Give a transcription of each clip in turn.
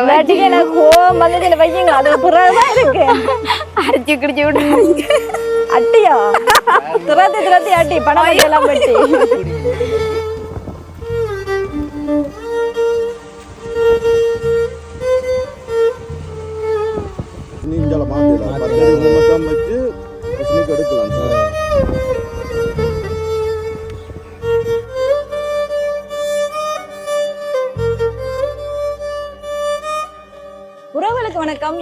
இல்லாட்டிக்கு எனக்கு கோவம் வந்து இதுல வையுங்க அது பிறகுதான் இருக்கு. அடிச்சு கிடிச்சு விட்டு அட்டியா? திரத்தி திரத்தி அட்டி பணம் எல்லாம் வெட்டி இஞ்சால மாத்திடலாம் பத்தடி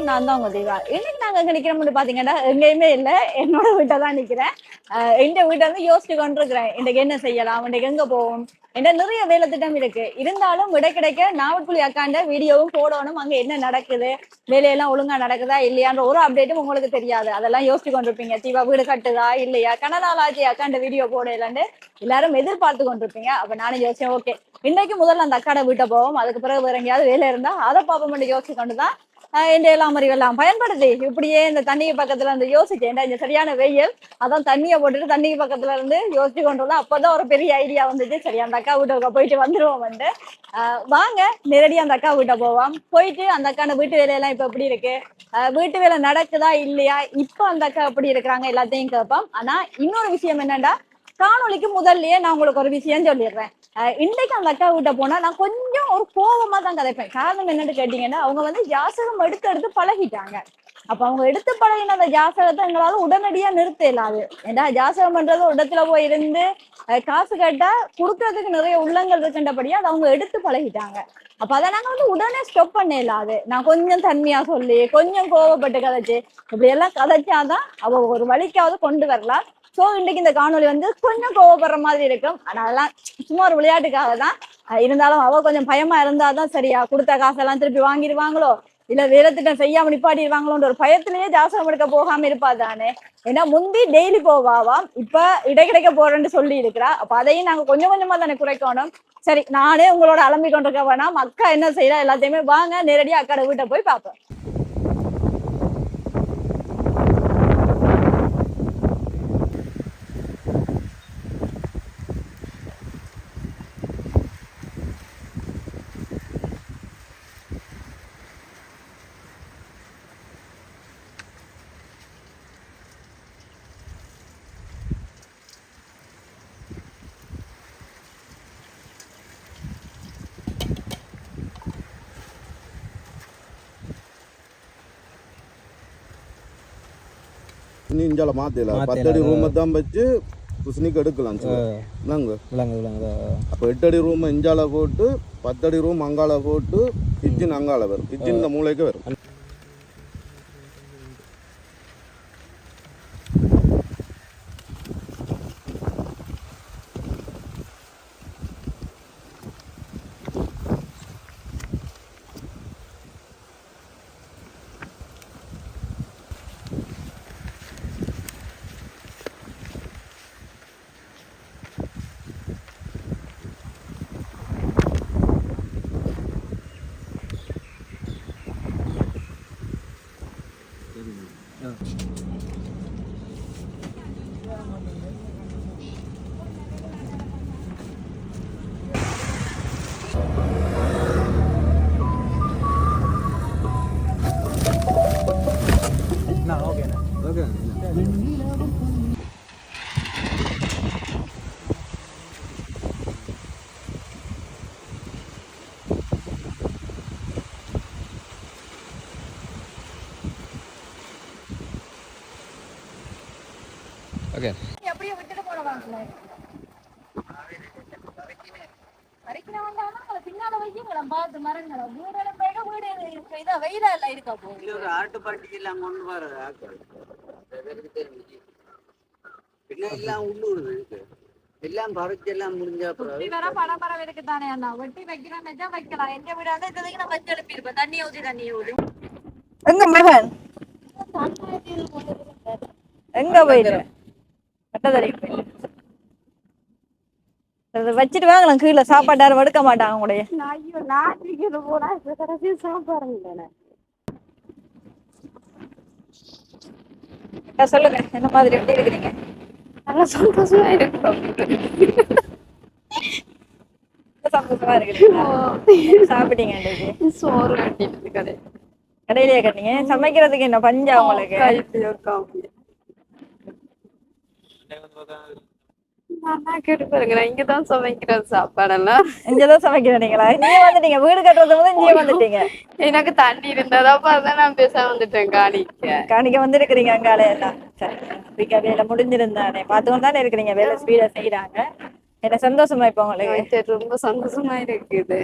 நான் தான் உங்க தீபா இன்னைக்கு நாங்க நிக்கிற நிக்கிறோம்னு பாத்தீங்கன்னா எங்கேயுமே இல்ல. என்னோட வீட்டை தான் நிக்கிறேன். அஹ் எங்க வீட்டை வந்து யோசிச்சு கொண்டிருக்கிறேன். இன்னைக்கு என்ன செய்யலாம்? இன்னைக்கு எங்க போவோம்? என்ன நிறைய வேலை திட்டம் இருக்கு. இருந்தாலும் விட கிடைக்க நாவட்குழி அக்காண்ட வீடியோவும் போடணும். அங்க என்ன நடக்குது? வேலையெல்லாம் ஒழுங்கா நடக்குதா? இல்லையான்ற ஒரு அப்டேட்டும் உங்களுக்கு தெரியாது. அதெல்லாம் யோசிச்சு கொண்டிருப்பீங்க. தீபா வீடு கட்டுதா? இல்லையா? கனடாலாஜி அக்காண்ட வீடியோ போடலான்னு எல்லாரும் எதிர்பார்த்து கொண்டிருப்பீங்க. அப்ப நானும் யோசிச்சேன் ஓகே. இன்னைக்கு முதல்ல அந்த அக்காட வீட்டை போவோம். அதுக்கு பிறகு வேற எங்கேயாவது வேலை இருந்தா அதை பார்ப்போம் யோசிச்சு கொண்டுதான் இந்த எல்லாம் எல்லாம் பயன்படுது. இப்படியே இந்த தண்ணிக்கு பக்கத்துல இருந்து யோசிச்சேன் இந்த சரியான வெயில்? அதான் தண்ணியை போட்டுட்டு தண்ணிக்கு பக்கத்துல இருந்து யோசிச்சு கொண்டு வந்தோம் அப்பதான் ஒரு பெரிய ஐடியா வந்துச்சு. சரி அந்த அக்கா வீட்டுக்கு போயிட்டு வந்துருவோம் வந்து ஆஹ் வாங்க நேரடியா அந்த அக்கா வீட்டை போவோம். போயிட்டு அந்த அக்கான வீட்டு வேலையெல்லாம் இப்ப எப்படி இருக்கு? வீட்டு வேலை நடக்குதா இல்லையா? இப்ப அந்த அக்கா எப்படி இருக்கிறாங்க எல்லாத்தையும் கேட்போம். ஆனா இன்னொரு விஷயம் என்னன்னா காணொளிக்கு முதல்லயே நான் உங்களுக்கு ஒரு விஷயம் சொல்லிடுறேன். இன்னைக்கு அந்த அக்கா கிட்ட போனா நான் கொஞ்சம் ஒரு கோவமா தான் கதைப்பேன். காரணம் என்னன்னு கேட்டீங்கன்னா அவங்க வந்து ஜாசகம் எடுத்து எடுத்து பழகிட்டாங்க. அப்ப அவங்க எடுத்து பழகின அந்த ஜாசகத்தை எங்களால உடனடியா நிறுத்த இல்லாது ஏன்னா ஜாசகம் பண்றது ஒரு இடத்துல போய் இருந்து காசு கேட்டா கொடுக்கறதுக்கு நிறைய உள்ளங்கள் இருக்கின்றபடியா அதை அவங்க எடுத்து பழகிட்டாங்க. அப்ப அதை நாங்க வந்து உடனே ஸ்டாப் பண்ண இல்லாது நான் கொஞ்சம் தன்மையா சொல்லி கொஞ்சம் கோவப்பட்டு கதைச்சு இப்படி எல்லாம் கதைச்சாதான் அவ ஒரு வழிக்காவது கொண்டு வரலாம். சோ இன்னைக்கு இந்த காணொளி வந்து கொஞ்சம் கோவப்படுற மாதிரி இருக்கும். ஆனா அதெல்லாம் சும்மா ஒரு விளையாட்டுக்காக தான். இருந்தாலும் அவ கொஞ்சம் பயமா இருந்தாதான் சரியா கொடுத்த காசெல்லாம் திருப்பி வாங்கிடுவாங்களோ? இல்ல வேலத்திட்டம் செய்யாம நிப்பாட்டிடுவாங்களோன்ற ஒரு பயத்திலேயே ஜாசகம் எடுக்க போகாம இருப்பா தானே. ஏன்னா முந்தி டெய்லி போவாவாம் இப்ப இடைக்கிடைக்க போறேன்னு சொல்லி இருக்கிறா. அப்ப அதையும் நாங்க கொஞ்சம் கொஞ்சமா தானே குறைக்கணும். சரி நானே உங்களோட அலம்பி கொண்டிருக்க வேணாம். அக்கா என்ன செய்யறா எல்லாத்தையுமே வாங்க நேரடியா அக்காட வீட்டை போய் பார்ப்போம். கிருஷ்ணி இஞ்சால மாத்திடலாம். பத்தடி ரூமை தான் வச்சு கிருஷ்ணிக்கு எடுக்கலாம் நாங்க விளங்கு விளங்கு அப்போ எட்டடி ரூம் இஞ்சால போட்டு பத்தடி ரூம் அங்கால போட்டு கிச்சன் அங்கால வரும். கிச்சன் இந்த மூளைக்கு வரும் ஓகே ஓகே அப்படியே விட்டுட்டு போறவாங்களே பின்னால வைக்கங்களா பார்த்து மரங்களா வீடு போயிட வீடு இதா வெயிலா இல்ல இருக்கா போ இது ஒரு ஆட்டுப்பாட்டி எல்லாம் கொண்டு தெரிஞ்சு பின்ன எல்லாம் உள்ளூர் இருக்கு எல்லாம் பறிச்சு எல்லாம் முடிஞ்ச சுத்தி வர பரபரம் இருக்கு தானே அண்ணா? வெட்டி வைக்கிறோம் நிஜம் வைக்கலாம். எங்க வீடு வந்து இதுக்கு நான் வச்சு எழுப்பியிருப்பேன் தண்ணி ஊத்தி தண்ணி ஊத்தி எங்க மகன்? எங்க போயிட்டு? கட்டதடி அதை வச்சுட்டு வாங்கலாம் கீழே சாப்பாடு யாரும் எடுக்க மாட்டாங்க உடைய ஐயோ நாட்டுக்கு போனா கடைசி சாப்பாடுங்க அக்கா, சொல்லுங்க என்ன மாதிரி எப்படி இருக்கிறீங்க? நல்லா சந்தோஷமா இருக்கும் சந்தோஷமா இருக்கு சாப்பிட்டீங்க சோறு கட்டிட்டு கடை கடையிலேயே கட்டிங்க சமைக்கிறதுக்கு என்ன பஞ்சா உங்களுக்கு? கேட்டு பாருங்க நான் இங்கதான் சமைக்கிறேன் சாப்பாடெல்லாம். சமைக்கிறீங்களா நீங்க வந்துட்டீங்க வீடு கட்டுறது போது இங்கே வந்துட்டீங்க. எனக்கு தண்ணி இருந்ததா பார்த்தா நான் பேச வந்துட்டேன் காணிக்க. காணிக்க வந்திருக்கிறீங்க அங்கால எல்லாம். சரி வேலை முடிஞ்சிருந்தானே பார்த்துக்கொண்டு தானே இருக்கிறீங்க வேலை ஸ்பீடா செய்யறாங்க என்ன சந்தோஷமா இப்போ உங்களுக்கு? ரொம்ப சந்தோஷமா இருக்குது.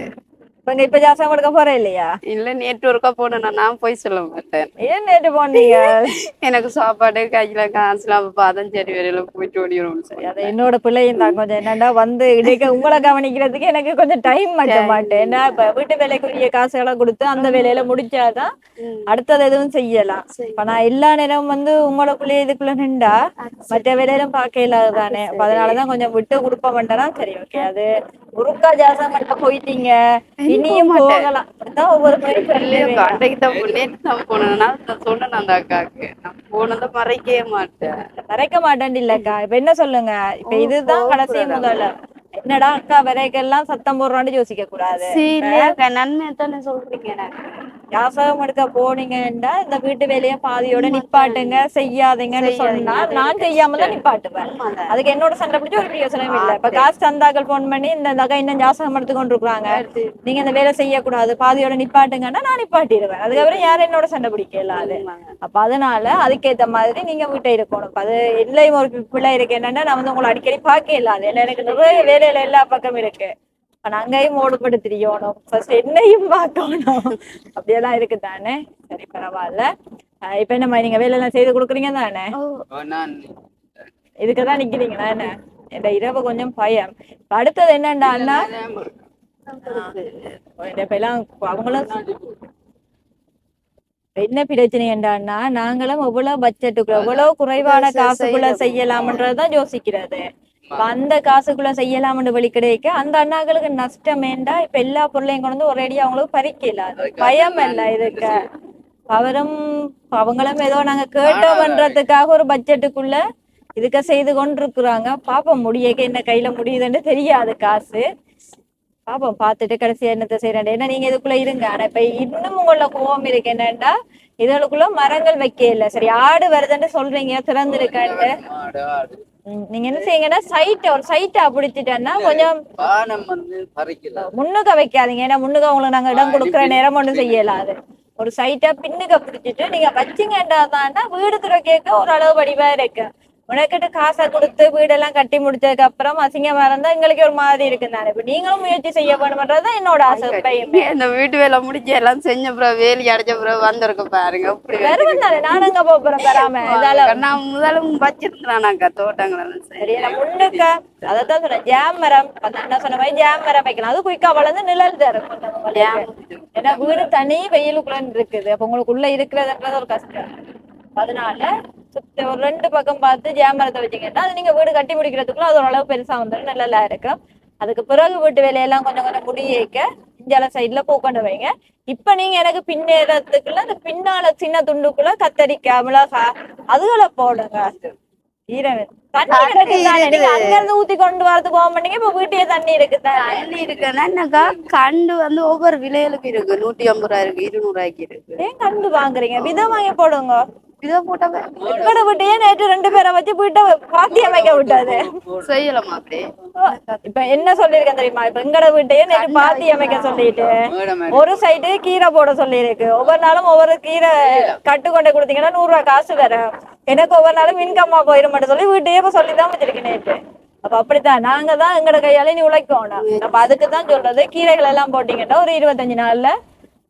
இப்ப இப்ப ஜாசம் கொடுக்க போறேன் இல்லையா இல்ல நேற்று ஒருக்கா போனா நான் போய் சொல்ல மாட்டேன். ஏன் நேற்று போனீங்க? எனக்கு சாப்பாடு கையில காசுலாம் பாதம் சரி வரையில போயிட்டு ஓடிடும் சரி அது என்னோட பிள்ளையும் தான். கொஞ்சம் என்னடா வந்து இடைக்க உங்களை கவனிக்கிறதுக்கு எனக்கு கொஞ்சம் டைம் மட்டும் மாட்டேன். ஏன்னா இப்ப வீட்டு வேலைக்குரிய காசுகளை கொடுத்து அந்த வேலையில முடிச்சாதான் அடுத்தது எதுவும் செய்யலாம். இப்ப நான் எல்லா நேரமும் வந்து உங்களுக்குள்ளே இதுக்குள்ள நின்றா மற்ற வேலையிலும் பார்க்க இல்லாத தானே அப்ப அதனாலதான் கொஞ்சம் விட்டு கொடுப்ப மாட்டேனா சரி ஓகே அது முருக்கா ஜாசம் மட்டும் போயிட்டீங்க. இனியும் போகலாம். அதான் ஒவ்வொரு முறையும். அன்றைக்கு தான் நேற்று தான் நான் சொன்னேன் அந்த அக்காக்கு நான் போனதை மறைக்கவே மாட்டேன். மறைக்க மாட்டேன் இல்லக்கா. இப்ப என்ன சொல்லுங்க? இப்ப இதுதான் கடைசி முதல்ல. என்னடா அக்கா விரைக்கெல்லாம் சத்தம் போடுறான்னு யோசிக்க கூடாது. சரி நன்மை தானே சொல்றீங்க யாசகம் எடுக்க போனீங்கன்னா இந்த வீட்டு வேலையை பாதியோட நிப்பாட்டுங்க செய்யாதீங்கன்னு சொன்னா நான் செய்யாம தான் நிப்பாட்டுவேன். அதுக்கு என்னோட சண்டை பிடிச்சி ஒரு யோசனையும் இல்ல. இப்ப காசு சந்தாக்கள் போன் பண்ணி இந்த அக்கா இன்னும் ஜாசகம் எடுத்து கொண்டு இருக்காங்க நீங்க இந்த வேலை செய்யக்கூடாது பாதியோட நிப்பாட்டுங்கன்னா நான் நிப்பாட்டிடுவேன். அதுக்கப்புறம் யாரும் என்னோட சண்டை பிடிக்கல அது. அப்ப அதனால அதுக்கேத்த மாதிரி நீங்க வீட்டை இருக்கணும் அது இல்லையும் ஒரு பிள்ளை இருக்கு என்னன்னா நான் வந்து உங்களை அடிக்கடி பார்க்க இல்லாது எனக்கு நிறைய வேலையில எல்லா பக்கம் இருக்கு. இப்ப நான் அங்கேயும் ஓடுபட்டு திரியணும் ஃபர்ஸ்ட் என்னையும் பார்க்கணும். அப்படியெல்லாம் இருக்கு தானே? சரி பரவாயில்ல. இப்ப என்ன மாதிரி நீங்க வேலையெல்லாம் செய்து கொடுக்குறீங்க தானே? நான் இதுக்கு தான் நிக்கிறீங்களா? என்ன? இந்த இரவு கொஞ்சம் பயம். அடுத்தது என்னண்டா அண்ணா? இப்ப எல்லாம் அவங்களும் என்ன பிரச்சனை என்றான்னா நாங்களும் எவ்வளவு பட்ஜெட்டுக்குள்ள எவ்வளவு குறைவான காசுக்குள்ள செய்யலாம்ன்றதுதான் யோசிக்கிறது. அந்த காசுக்குள்ள செய்யலாம்னு வழி கிடைக்க அந்த அண்ணாக்களுக்கு நஷ்டம் வேண்டா இப்ப எல்லா பொருளையும் கொண்டு வந்து ஒரேடியா அவங்களுக்கு பறிக்கல. பயம் இல்ல இதுக்கு. அவரும் அவங்களும் ஏதோ நாங்க கேட்டோம்ன்றதுக்காக ஒரு பட்ஜெட்டுக்குள்ள இதுக்க செய்து கொண்டிருக்கிறாங்க. பாப்போம் முடியக்க என்ன கையில முடியுதுன்னு தெரியாது காசு. பாப்போம் பார்த்துட்டு கடைசியா என்னத்த செய்யறேன் ஏன்னா நீங்க இதுக்குள்ள இருங்க. ஆனா இப்ப இன்னும் உங்கள கோவம் இருக்கு என்னன்னா இதுகளுக்குள்ள மரங்கள் வைக்க இல்ல. சரி ஆடு வருதுன்னு சொல்றீங்க திறந்திருக்கேன்ட்டு. ஆடு ம், நீங்க என்ன செய்யுங்கன்னா சைட்டை ஒரு சைட்டை பிடிச்சிட்டேன்னா கொஞ்சம் முன்னுக்க வைக்காதீங்க. ஏன்னா முன்னுக்க உங்களுக்கு நாங்க இடம் கொடுக்குற நேரம் ஒண்ணும் செய்யலாது ஒரு சைட்டை பின்னுக்க பிடிச்சிட்டு நீங்க வச்சிங்கன்றா வீடு துறக்க ஒரு அளவு வடிவா இருக்கு. உனக்கிட்ட காசை கொடுத்து வீடெல்லாம் கட்டி முடிச்சதுக்கு அப்புறம் அசிங்கமா இருந்தா எங்களுக்கு ஒரு மாதிரி இருக்கு தானே இப்ப நீங்களும் முயற்சி செய்ய வேணும்ன்றதுதான் என்னோட ஆசை இந்த வீட்டு வேலை முடிஞ்சு எல்லாம் செஞ்ச பிறகு வேலி அடைச்ச பிறகு வந்திருக்க பாருங்க அப்படி வெறும் தானே போறேன் பெறாம இதால நான் முதலும் வச்சிருக்கிறானாக்கா தோட்டங்கள் சரி முன்னுக்க அதான் சொன்னேன் ஜாம் மரம். அண்ணா சொன்ன மாதிரி ஜாம் மரம் வைக்கலாம். அது குயிக்கா வளர்ந்து நிழல் தரும். ஏன்னா வீடு தனி வெயிலுக்குள்ள இருக்குது அப்ப உங்களுக்கு உள்ள இருக்கிறதுன்றது ஒரு கஷ்டம். அதனால சுத்த ஒரு ரெண்டு பக்கம் பார்த்து ஜாம் மரத்தை வச்சீங்கன்னா அது நீங்க வீடு கட்டி முடிக்கிறதுக்குள்ள அது ஓரளவு பெருசா வந்துடும் நல்லா இருக்கும். அதுக்கு பிறகு வீட்டு வேலையெல்லாம் கொஞ்சம் கொஞ்சம் முடியேக்க இஞ்சால சைட்ல பூக்கொண்டு வைங்க. இப்ப நீங்க எனக்கு பின்னேறதுக்குள்ள அந்த பின்னால சின்ன துண்டுக்குள்ள கத்தரிக்காய் மிளகாய் அதுகளை போடுங்க. ஊத்தி கொண்டு வரது போக மாட்டீங்க இப்ப வீட்டையே தண்ணி இருக்கு தண்ணி இருக்குன்னா என்னக்கா கண்டு வந்து ஒவ்வொரு விலைகளுக்கு இருக்கு. நூத்தி ஐம்பது ரூபாய் இருக்கு இருநூறு ரூபாய்க்கு இருக்கு. ஏன் கண்டு வாங்குறீங்க? விதம் வாங்கி போடுங்க. இதை போட்டா எங்கட வீட்டையே நேற்று ரெண்டு பேரை வச்சு வீட்டை பாத்தி அமைக்க விட்டது செய்யலாமா அப்படி? இப்ப என்ன சொல்லிருக்கேன் தெரியுமா? இப்ப எங்கட வீட்டையே நேற்று பாத்தி அமைக்க சொல்லிட்டு. ஒரு சைடு கீரை போட சொல்லியிருக்கு. ஒவ்வொரு நாளும் ஒவ்வொரு கீரை கட்டு கொண்டு கொடுத்தீங்கன்னா நூறு ரூபாய் காசு வேற. எனக்கு ஒவ்வொரு நாளும் இன்கம்மா போயிடும் மட்டும் சொல்லி வீட்டையே இப்ப சொல்லிதான் வச்சிருக்கேன் நேற்று அப்ப அப்படித்தான். நாங்க தான் எங்கட கையால நீ உழைக்கணும் அப்ப அதுக்கு தான் சொல்றது கீரைகள் எல்லாம் போட்டீங்கன்னா ஒரு இருபத்தஞ்சு நாள்ல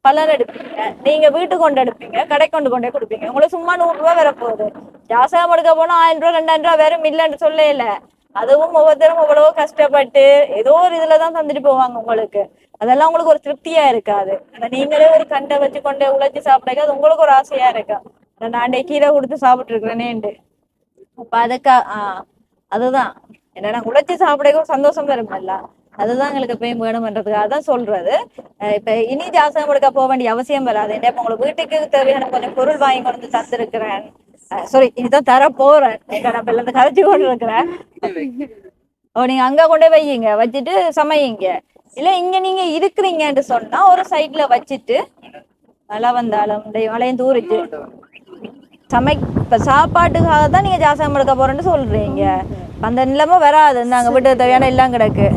பலன் எடுப்பீங்க. நீங்க வீட்டுக்கு கொண்டு எடுப்பீங்க கடை கொண்டு கொண்டே கொடுப்பீங்க. உங்களுக்கு சும்மா நூறு ரூபாய் போகுது. ஜாசகம் எடுக்க போனா ஆயிரம் ரூபாய் ரெண்டாயிரம் ரூபாய் வேற இல்லைன்னு சொல்ல இல்ல அதுவும் ஒவ்வொருத்தரும் எவ்வளவோ கஷ்டப்பட்டு ஏதோ ஒரு இதுலதான் தந்துட்டு போவாங்க உங்களுக்கு. அதெல்லாம் உங்களுக்கு ஒரு திருப்தியா இருக்காது. ஆனா நீங்களே ஒரு கண்டை வச்சு கொண்டு உழைச்சி சாப்பிடாக்க அது உங்களுக்கு ஒரு ஆசையா இருக்கா? நான் கீரை கொடுத்து சாப்பிட்டு இருக்கிறேனேண்டு அப்ப அதுக்கா ஆஹ் அதுதான். என்னன்னா உழைச்சி சாப்பிடக்கும் சந்தோஷம் வரும்ல அதுதான் எங்களுக்கு எப்பயும் வேணும்ன்றதுக்காக தான் சொல்றது. இப்ப இனி ஜாசகம் கொடுக்க போக வேண்டிய அவசியம் வராது. என்ன உங்களுக்கு வீட்டுக்கு தேவையான கொஞ்சம் பொருள் வாங்கி கொண்டு வந்து தந்திருக்கிறேன். சாரி இனிதான் தர போறேன். எங்க நான் இருந்து கதைச்சு கொண்டு இருக்கிறேன் ஓ நீங்க அங்க கொண்டே வையுங்க வச்சுட்டு சமையுங்க. இல்ல இங்க நீங்க இருக்கிறீங்கன்னு சொன்னா ஒரு சைட்ல வச்சுட்டு மழை வந்தாலும் மழையும் தூரிச்சு சமை இப்ப சாப்பாட்டுக்காக தான் நீங்க ஜாசகம் எடுக்க போறேன்னு சொல்றீங்க. அந்த நிலைமை வராது. நாங்க வீட்டுக்கு தேவையான எல்லாம் கிடக்கு.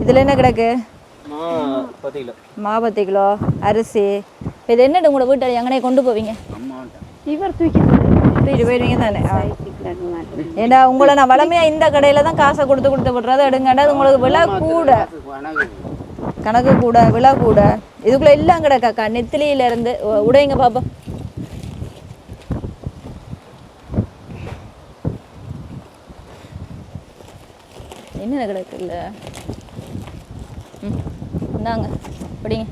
இதுல என்ன கிடக்கு? மா பத்து கிலோ அரிசி. இப்ப இது என்னது உங்களோட வீட்டை எங்கனே கொண்டு போவீங்க? இவர் தூக்கி தூக்கிட்டு போயிருவீங்க தானே. ஏன்னா உங்களை நான் வளமையா இந்த கடையில தான் காசை கொடுத்து கொடுத்து விடுறது எடுங்கடா அது உங்களுக்கு விலை கூட. கணக்கு கூட விலை கூட. இதுக்குள்ள எல்லாம் கிடக்காக்கா நெத்திலியில இருந்து. உ- உடைங்க பாப்பா? என்ன கிடக்கு இல்ல ம் இந்தாங்க படிங்க.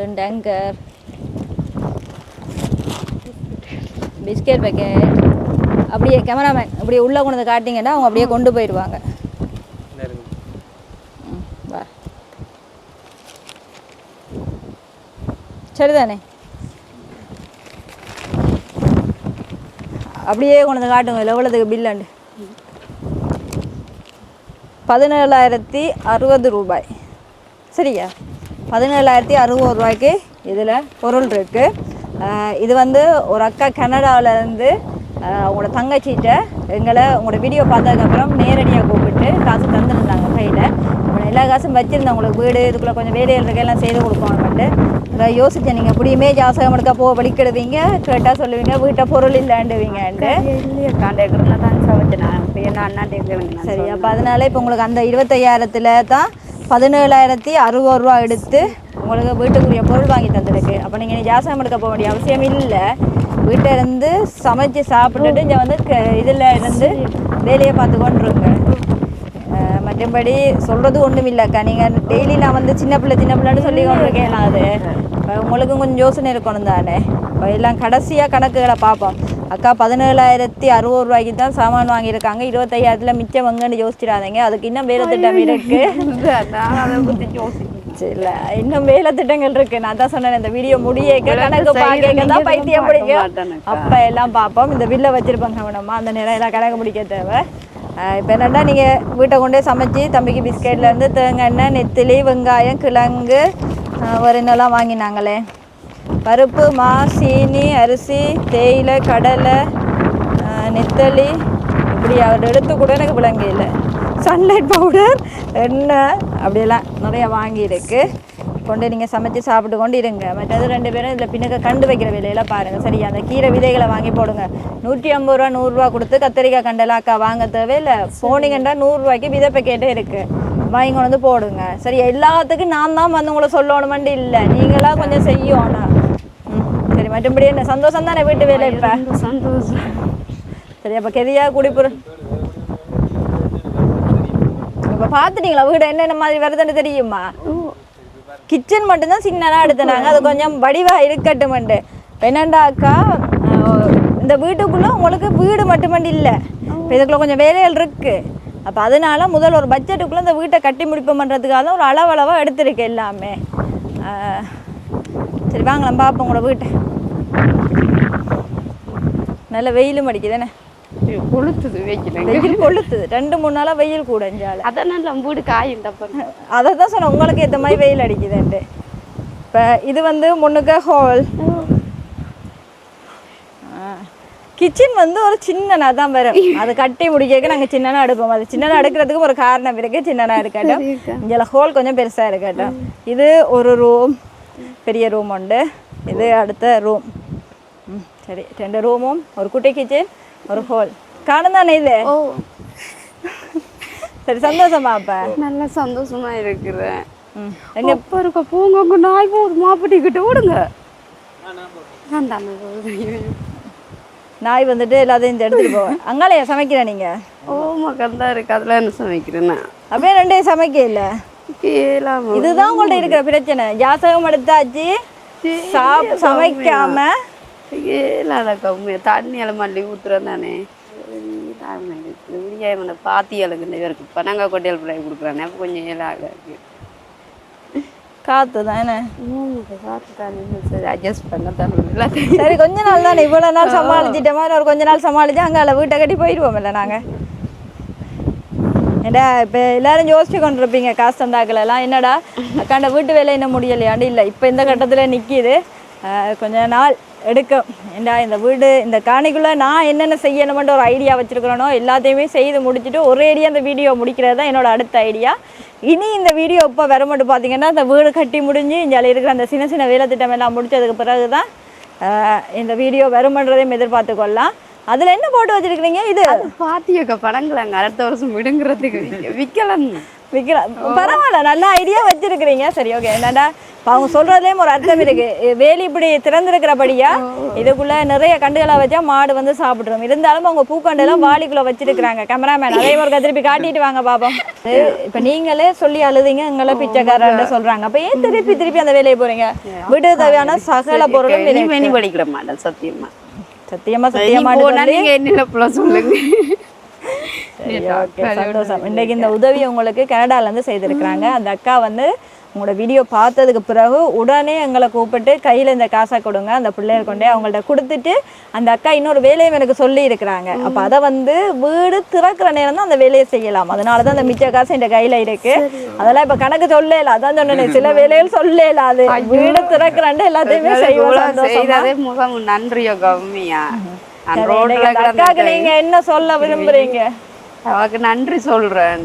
ரெண்டு ஆங்கர் பிஸ்கெட் பேக்கெட் அப்படியே கேமராமேன் அப்படியே உள்ளே கொண்டு வந்து காட்டிங்கன்னா அவங்க அப்படியே கொண்டு போயிடுவாங்க. ம், வா. சரிதானே? அப்படியே கொண்டு வந்து காட்டுங்க எவ்வளோதுக்கு பில்லாண்டு பதினேழாயிரத்தி அறுபது ரூபாய். சரியா பதினேழாயிரத்தி அறுபது ரூபாய்க்கு இதில் பொருள் இருக்குது இது வந்து ஒரு அக்கா கனடாவுல இருந்து ஆஹ் உங்களோட தங்கச்சிட்ட எங்களை உங்களோட வீடியோ பார்த்ததுக்கப்புறம் நேரடியாக கூப்பிட்டு காசு தந்துருந்தாங்க கையில். அப்புறம் எல்லா காசும் வச்சுருந்தேன். உங்களுக்கு வீடு இதுக்குள்ளே கொஞ்சம் வேலைகள் இருக்க எல்லாம் செய்து கொடுப்போம்ட்டு அதான் யோசிச்சேன் நீங்கள் இப்படியுமே ஜாசகம் எடுக்க போ வலிக்கிடுவீங்க கேட்டால் சொல்லுவீங்க வீட்டை பொருள் இல்லாண்டுவீங்கன்ட்டு இல்லையா என்ன அண்ணாட்டே கேளுங்க சரி அப்போ அதனால இப்போ உங்களுக்கு அந்த இருபத்தையாயிரத்துல தான் பதினேழாயிரத்தி அறுபது ரூபா எடுத்து உங்களுக்கு வீட்டுக்குரிய பொருள் வாங்கி தந்திருக்கு. அப்போ நீங்கள் நீ ஜாசகம் எடுக்க போக வேண்டிய அவசியம் இல்லை. வீட்டில் இருந்து சமைச்சு சாப்பிட்டுட்டு இங்கே வந்து இதில் இருந்து வேலையை பார்த்து கொண்டுருங்க. மற்றபடி சொல்கிறது ஒன்றும் இல்லைக்கா. நீங்கள் டெய்லி நான் வந்து சின்ன பிள்ளை சின்ன பிள்ளைன்னு சொல்லி கொண்டிருக்கேன் அது. இப்போ உங்களுக்கும் கொஞ்சம் யோசனை இருக்கணும் தானே. இப்போ எல்லாம் கடைசியாக கணக்குகளை பார்ப்போம். அக்கா பதினேழாயிரத்தி அறுபது ரூபாய்க்கு தான் சாமான் வாங்கியிருக்காங்க. இருபத்தையாயிரத்தில் மிச்சம் வங்கன்னு யோசிச்சிடாதீங்க. அதுக்கு இன்னும் வேலை திட்டம் இருக்கு. நான் அதை பற்றி யோசிக்கிறேன் இல்ல இன்னும் வேலை திட்டங்கள் இருக்கு. நான் தான் சொன்னேன் இந்த வீடியோ முடியேக்க கணக்கு பார்க்க தான் பைத்தியம் பிடிக்கும். அப்ப எல்லாம் பார்ப்போம். இந்த பில்லை வச்சிருப்பாங்க கவனமா அந்த நேரம் எல்லாம் கணக்கு பிடிக்க தேவை. இப்ப என்னன்னா நீங்க வீட்டை கொண்டே சமைச்சு தம்பிக்கு பிஸ்கெட்ல இருந்து தேங்காய் எண்ணெய் நெத்திலி வெங்காயம் கிழங்கு ஒரு என்னெல்லாம் வாங்கினாங்களே. பருப்பு மா சீனி அரிசி தேயிலை கடலை நெத்தளி நெத்தலி இப்படி அவர் எடுத்து கூட எனக்கு விளங்க இல்லை. சன்லைட் பவுடர் எண்ணெய் அப்படியெல்லாம் நிறைய வாங்கியிருக்கு. கொண்டு நீங்கள் சமைச்சு சாப்பிட்டு கொண்டு இருங்க. மற்றது ரெண்டு பேரும் இதில் பின்னுக்கு கண்டு வைக்கிற விலையில பாருங்கள் சரியா அந்த கீரை விதைகளை வாங்கி போடுங்க. நூற்றி ஐம்பது ரூபா நூறுரூவா கொடுத்து கத்திரிக்காய் கண்டெல்லாம் அக்கா வாங்க தேவையில்லை. போனீங்கன்னா நூறுரூவாய்க்கு விதை பேக்கெட்டே இருக்குது வாங்கி கொண்டு வந்து போடுங்க. சரி எல்லாத்துக்கும் நான் தான் வந்து உங்களை சொல்லணுமெண்டு இல்லை. நீங்களாக கொஞ்சம் செய்யணும் மற்றபடி என்ன சந்தோஷம் தானே வீட்டு வேலை இப்போ? சந்தோஷம். சரி அப்போ கெதியா குடிப்புற இப்போ பார்த்துட்டீங்களா வீடு என்னென்ன மாதிரி வருதுன்னு தெரியுமா? கிச்சன் மட்டும்தான் சின்னதாக எடுத்துனாங்க. அது கொஞ்சம் வடிவா இருக்கட்டுமெண்டு. என்னண்டாக்கா இந்த வீட்டுக்குள்ளே உங்களுக்கு வீடு மட்டுமண்டு இல்லை. இப்போ இதுக்குள்ள கொஞ்சம் வேலைகள் இருக்கு. அப்போ அதனால முதல் ஒரு பட்ஜெட்டுக்குள்ளே இந்த வீட்டை கட்டி முடிப்போம்ன்றதுக்காக தான் ஒரு அளவளவாக எடுத்திருக்கு எல்லாமே. சரி வாங்கலாம் பார்ப்போம் உங்களோட வீட்டை. நல்ல வெயிலும் அடிக்குதானே. கொளுத்துது வைக்கிறேன் வெயில் கொளுத்துது. ரெண்டு மூணு நாளா வெயில் கூட அதெல்லாம் நம்ம வீடு காயும் தப்பு அதை தான் சொன்னேன் உங்களுக்கு ஏற்ற மாதிரி வெயில் அடிக்குதுன்ட்டு. இப்போ இது வந்து முன்னுக்க ஹால் கிச்சன் வந்து ஒரு சின்னனா தான் வரும் அது கட்டி முடிக்க நாங்கள் சின்னனா எடுப்போம். அது சின்னனா எடுக்கிறதுக்கு ஒரு காரணம் இருக்கு. சின்னனா இருக்கட்டும். இங்கே ஹோல் கொஞ்சம் பெருசா இருக்கட்டும். இது ஒரு ரூம் பெரிய ரூம் உண்டு. இது அடுத்த ரூம் ரெண்டு ரூமும் ஒரு குட்டி கிச்சன் ஒரு ஹோல் காணும் தானே இது? ஓ. சரி சந்தோஷமா அப்ப? நல்ல சந்தோஷமா இருக்கிறேன். ம் எங்க எப்ப இருக்க போங்க அங்க நாய் போகுது மாப்பிட்டி கிட்ட விடுங்க நான் தானே போகுது. நாய் வந்துட்டு எல்லாத்தையும் இந்த எடுத்துட்டு போவேன். அங்காலையா சமைக்கிறேன் நீங்க? ஓ மக்கள் தான் இருக்கு. அதெல்லாம் என்ன சமைக்கிறேன் நான்? அப்படியே ரெண்டே சமைக்க இல்ல? இதுதான் உங்கள்ட்ட இருக்கிற பிரச்சனை. ஜாதகம் எடுத்தாச்சு. சாப் சமைக்காம கேளாத கம்மியா தண்ணி எல்லாம் மல்லி ஊத்துறேன் தானே. விடியாம பாத்தி இலக்கு இவருக்கு பனங்கா கொட்டையல் பிள்ளை கொடுக்குறானே அப்போ கொஞ்சம் ஏழாக இருக்கு. காத்து தானே சரி அட்ஜஸ்ட் பண்ண தரல சரி கொஞ்ச நாள் தானே இவ்வளவு நாள் சமாளிச்சிட்ட மாதிரி ஒரு கொஞ்ச நாள் சமாளிச்சு அங்கால வீட்டை கட்டி போயிடுவோம் இல்லை நாங்க. ஏடா இப்போ எல்லாரும் யோசிச்சு கொண்டிருப்பீங்க காசு தந்தாக்கள் எல்லாம் என்னடா அக்காண்ட வீட்டு வேலை என்ன முடியலையாண்டு? இல்லை இப்போ இந்த கட்டத்தில் நிற்கிது கொஞ்ச நாள். எடுக்கும் ஏண்டா இந்த வீடு இந்த காணிக்குள்ளே நான் என்னென்ன செய்யணுமென்ற ஒரு ஐடியா வச்சுருக்கிறேனோ எல்லாத்தையுமே செய்து முடிச்சுட்டு ஒரே ஐடியா அந்த வீடியோ முடிக்கிறது தான் என்னோடய அடுத்த ஐடியா இனி இந்த வீடியோ இப்போ வர மட்டும் பார்த்தீங்கன்னா இந்த வீடு கட்டி முடிஞ்சு இங்கே இருக்கிற அந்த சின்ன சின்ன வேலை திட்டம் எல்லாம் முடிச்சதுக்கு பிறகு தான் இந்த வீடியோ வருமன்றதையும் எதிர்பார்த்து கொள்ளலாம். அதில் என்ன போட்டு வச்சுருக்கிறீங்க இது? பாத்தியக்கா படங்களாங்க. அடுத்த வருஷம் விடுங்கிறதுக்கு. விற்கலன்னு விக்ரம். பரவாயில்ல நல்ல ஐடியா வச்சிருக்கிறீங்க. சரி ஓகே என்னடா இப்ப அவங்க சொல்றதுலயும் ஒரு அர்த்தம் இருக்கு. வேலி இப்படி திறந்திருக்கிறபடியா இதுக்குள்ள நிறைய கண்டுகளை வச்சா மாடு வந்து சாப்பிடுறோம் இருந்தாலும் அவங்க பூக்கண்டு எல்லாம் வாளிக்குள்ள வச்சிருக்கிறாங்க. கேமராமேன் அதே ஒரு திருப்பி காட்டிட்டு வாங்க பாப்போம். இப்ப நீங்களே சொல்லி அழுதீங்க எங்களை பிச்சைக்காரன் சொல்றாங்க. அப்ப ஏன் திருப்பி திருப்பி அந்த வேலையை போறீங்க? வீடு தேவையான சகல பொருளும் இனிமே இருக்கு. நீ படிக்கிற மாட்டேன் சத்தியமா. சத்தியமா நீ சத்தியமா போனா நீங்க என்ன சொல்லுங்க. சந்தோஷம். இன்னைக்கு இந்த உதவி உங்களுக்கு கனடால இருந்து செய்திருக்கிறாங்க அந்த அக்கா வந்து உங்களோட வீடியோ பார்த்ததுக்கு பிறகு உடனே எங்களை கூப்பிட்டு கையில இந்த காசை கொடுங்க. அந்த பிள்ளைய கொண்டே அவங்கள்ட்ட கொடுத்துட்டு அந்த அக்கா இன்னொரு வேலையும் எனக்கு சொல்லி இருக்கிறாங்க. அப்ப அதை வந்து வீடு திறக்கிற நேரம் தான் அந்த வேலையை செய்யலாம். அதனால தான் அந்த மிச்ச காசு என் கையில இருக்கு. அதெல்லாம் இப்ப கணக்கு சொல்லல அதான் சொன்னேன் சில வேலைகள் சொல்லல அது வீடு திறக்கிறாண்டு எல்லாத்தையுமே செய்வோம். நன்றியோ கம்மியா அக்காவுக்கு நீங்க என்ன சொல்ல விரும்புறீங்க? அவக்கு நன்றி சொல்றேன்.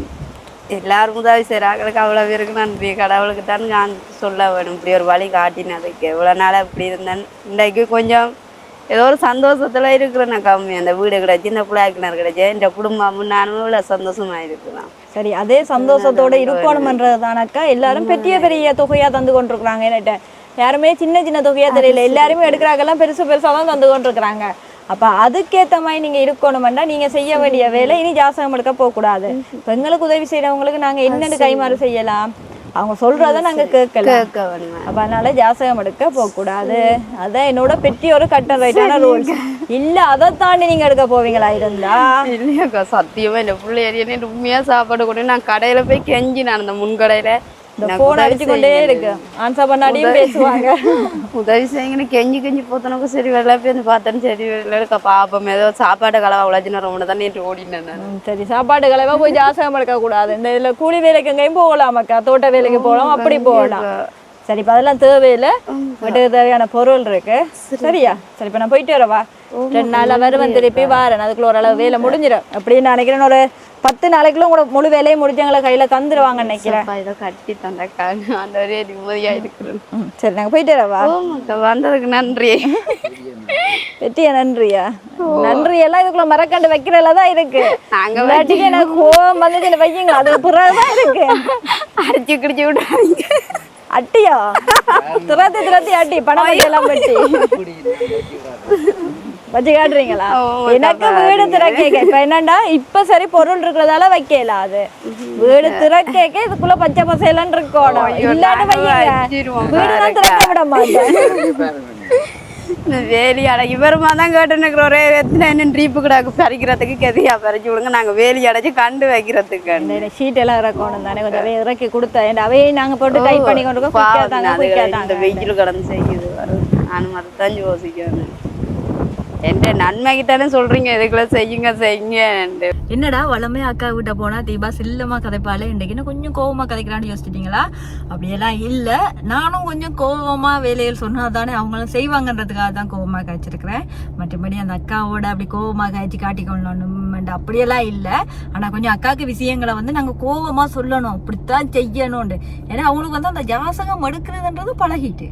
எல்லாரும் உதவி செய்கிறாங்களுக்கு அவ்வளோ பேருக்கு நன்றி. கடவுளுக்கு தான் நான் சொல்ல வேணும். இப்படி ஒரு வழி காட்டினதுக்கு இவ்வளோ நாளாக இப்படி இருந்தேன். இன்றைக்கு கொஞ்சம் ஏதோ ஒரு சந்தோஷத்துல இருக்கிறேன் கம்மி அந்த வீடு கிடைச்சி இந்த பிள்ளைக்கிணறு கிடைச்சி இந்த குடும்பமும் நானும் இவ்வளோ சந்தோஷமா இருக்கிறேன். சரி அதே சந்தோஷத்தோட இருக்கணும்ன்றதுதானக்கா எல்லாரும் பெரிய பெரிய தொகையா தந்து கொண்டிருக்கிறாங்க. என்கிட்ட யாருமே சின்ன சின்ன தொகையா தெரியல. எல்லாருமே எடுக்கிறாங்கெல்லாம் பெருசு பெருசா தான் தந்து கொண்டிருக்கிறாங்க. அப்ப அதுக்கேத்த மாதிரி நீங்க இருக்கணும்னா நீங்க செய்ய வேண்டிய வேலை இனி ஜாசகம் எடுக்க போக கூடாது இப்ப எங்களுக்கு உதவி செய்யறவங்களுக்கு நாங்க என்னென்னு கைமாறு செய்யலாம்? அவங்க சொல்றத நாங்க கேட்கல அப்ப அதனால ஜாசகம் எடுக்க போக கூடாது அதான் என்னோட பெட்டியோட கட்ட ரைட்டான ரூல்ஸ் இல்ல அதை தாண்டி நீங்க எடுக்க போவீங்களா இருந்தா? இல்லையாக்கா சத்தியமா இந்த பிள்ளைய உண்மையா சாப்பாடு கொண்டு நான் கடையில போய் கெஞ்சி நான் அந்த முன் கடையில. இந்த எனக்கு போன் உதவி அடிச்சு கொண்டே செய்யுங்க. இருக்கு. ஆன்சர் பண்ணாடியும் பேசுவாங்க. உதவி செய்யுங்கன்னு கெஞ்சி கெஞ்சி போத்தனுக்கு சரி வரல போய் வந்து பார்த்தேன்னு சரி வரல இருக்கா பாப்பம். ஏதோ சாப்பாடு கலவா உழைச்சின ரொம்ப தான் நேற்று ஓடினேன் சரி சாப்பாடு கலவா போய் ஜாசகம் எடுக்க கூடாது இந்த இதுல கூலி வேலைக்கு எங்கேயும் போகலாம் அக்கா. தோட்ட வேலைக்கு போகலாம் அப்படி போகலாம். சரி இப்ப அதெல்லாம் தேவையில்லை. வீட்டுக்கு தேவையான பொருள் இருக்கு. சரியா? சரி இப்ப நான் போயிட்டு வரவா? ரெண்டு நாள்ல வருவேன் திருப்பி வாரேன். அதுக்குள்ள ஓரளவு வேலை முடிஞ்சிடும். அப்படின்னு நினைக்கிறேன் ஒரு பத்து நாளைக்குள்ள உங்களோட முழு வேலையும் முடிஞ்சவங்களை கையில தந்துருவாங்க நினைக்கிறேன். இதை கட்டி தந்தக்கா அந்த ஒரே நிம்மதியா இருக்கிறேன் சரி நாங்க போயிட்டு வரவா? வந்ததுக்கு நன்றி. வெற்றியா நன்றியா? நன்றி எல்லாம் இதுக்குள்ள மரக்கண்டு வைக்கிறதுல தான் இருக்கு. நாங்க இல்லாட்டிக்கு எனக்கு கோவம் வந்துச்சு வையுங்க அது பிறகுதான் இருக்கு. அடிச்சு கிடிச்சு விடாதீங்க. அட்டியா? துரத்தி துரத்தி அட்டி பணம் எல்லாம் வெட்டி வச்சு காட்டுறீங்களா? எனக்கு வீடு திறக்க இப்ப என்னண்டா இப்ப சரி பொருள் இருக்கிறதால வைக்கல அது. வீடு திறக்க இதுக்குள்ள பச்சை பசையெல்லாம் இருக்கணும் ஐயோ, இல்லாட்டி வச்சிருவோம் வீடு திறக்க விட மாட்டேன். இந்த வேலி அடை இவருமா தான் கேட்டுன்னு ஒரே எத்தனை என்ன ட்ரீப்பு கிடாக்கு பறிக்கிறதுக்கு கெதியா பறிச்சு விடுங்க. நாங்க வேலி அடைச்சு கண்டு வைக்கிறதுக்கு. ஷீட் எல்லாம் இறக்கணும் தானே. கொஞ்சம் அவைய இறக்கி கொடுத்தேன் அவையே நாங்க போட்டு டைப் பண்ணி கொண்டு அது இந்த வெயில் கடந்து செய்யுது. வரும். நானும் அதுதான் யோசிக்கிறேன். என்கிட்ட நன்மைக்கு தானே சொல்றீங்க இதுக்குள்ள செய்யுங்க செய்யுங்க. என்னடா வளமே அக்கா வீட்டை போனா தீபா சில்லமா கதைப்பாளே இன்னைக்கு கொஞ்சம் கோவமா கதைக்கிறான்னு யோசிச்சிட்டீங்களா? அப்படியெல்லாம் இல்ல. நானும் கொஞ்சம் கோவமா வேலையில் சொன்னா தானே அவங்களும் செய்வாங்கன்றதுக்காக தான் கோவமா காய்ச்சிருக்கிறேன். மற்றபடி அந்த அக்காவோட அப்படி கோவமா காய்ச்சி காட்டிக்கொள்ளணும் அப்படியெல்லாம் இல்ல. ஆனா கொஞ்சம் அக்காவுக்கு விஷயங்களை வந்து நாங்க கோவமா சொல்லணும். இப்படித்தான் செய்யணும்னு. ஏன்னா அவங்களுக்கு வந்து அந்த ஜாசகம் எடுக்கிறதுன்றது பழகிட்டு.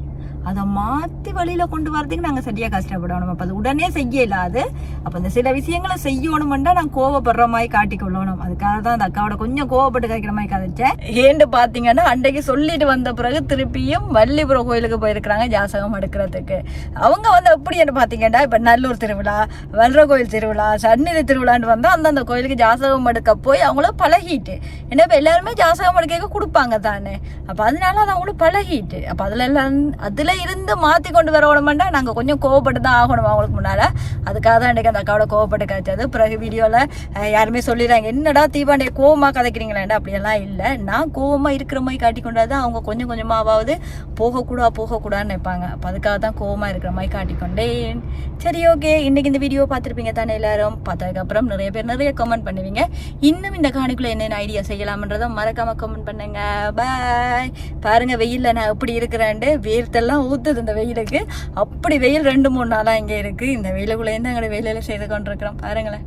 அதை மாற்றி வழியில் கொண்டு வரதுக்கு நாங்கள் சரியாக கஷ்டப்படணும் அப்போ அது உடனே செய்ய இல்லாது அப்போ இந்த சில விஷயங்களை செய்யணுமெண்டா நான் கோவப்படுற மாதிரி காட்டிக்கொள்ளணும். அதுக்காக தான் அந்த அக்காவோட கொஞ்சம் கோவப்பட்டு கதைக்கிற மாதிரி கதைச்சேன். ஏன்னு பார்த்தீங்கன்னா அன்றைக்கு சொல்லிட்டு வந்த பிறகு திருப்பியும் வள்ளிபுரம் கோயிலுக்கு போயிருக்கிறாங்க ஜாசகம் எடுக்கிறதுக்கு. அவங்க வந்து எப்படின்னு பார்த்தீங்கன்னா இப்போ நல்லூர் திருவிழா வல்ற கோயில் திருவிழா சன்னிதி திருவிழான்னு வந்தால் அந்தந்த கோயிலுக்கு ஜாசகம் எடுக்க போய் அவங்கள பழகிட்டு. ஏன்னா இப்போ எல்லாருமே ஜாசகம் எடுக்க கொடுப்பாங்க தானே. அப்போ அதனால அது அவங்களும் பழகிட்டு. அப்போ அதில் எல்லாம் அதில் இருந்து மாற்றி கொண்டு வர வரணுமெண்டா நாங்கள் கொஞ்சம் கோவப்பட்டு தான் ஆகணும் அவங்களுக்கு முன்னால். அதுக்காக தான் இன்றைக்கி அந்த அக்காவோட கோவப்பட்டு காய்ச்சது பிறகு வீடியோவில் யாருமே சொல்லிடுறாங்க என்னடா தீபாண்டிய கோவமாக கதைக்கிறீங்களேண்டா? அப்படியெல்லாம் இல்லை. நான் கோவமாக இருக்கிற மாதிரி காட்டி கொண்டாது அவங்க கொஞ்சம் கொஞ்சமாவது போகக்கூடா போகக்கூடாதுன்னு நினைப்பாங்க. அப்போ அதுக்காக தான் கோவமாக இருக்கிற மாதிரி காட்டிக்கொண்டேன் சரி ஓகே. இன்றைக்கி இந்த வீடியோ பார்த்துருப்பீங்க தானே எல்லாரும்? பார்த்ததுக்கப்புறம் நிறைய பேர் நிறைய கமெண்ட் பண்ணுவீங்க. இன்னும் இந்த காணிக்குள்ள என்னென்ன ஐடியா செய்யலாம்ன்றதை மறக்காம கமெண்ட் பண்ணுங்க. பாய் பாருங்க வெயிலில் நான் எப்படி இருக்கிறேன்ட்டு வேர்த்தெல்லாம் ஊத்துது இந்த வெயிலுக்கு. அப்படி வெயில் ரெண்டு மூணு நாளாக இங்கே இருக்குது இந்த வெயிலுக்குள்ளேருந்து அங்கே செய்து கொண்டிருக்கிறோம் பாருங்களேன்.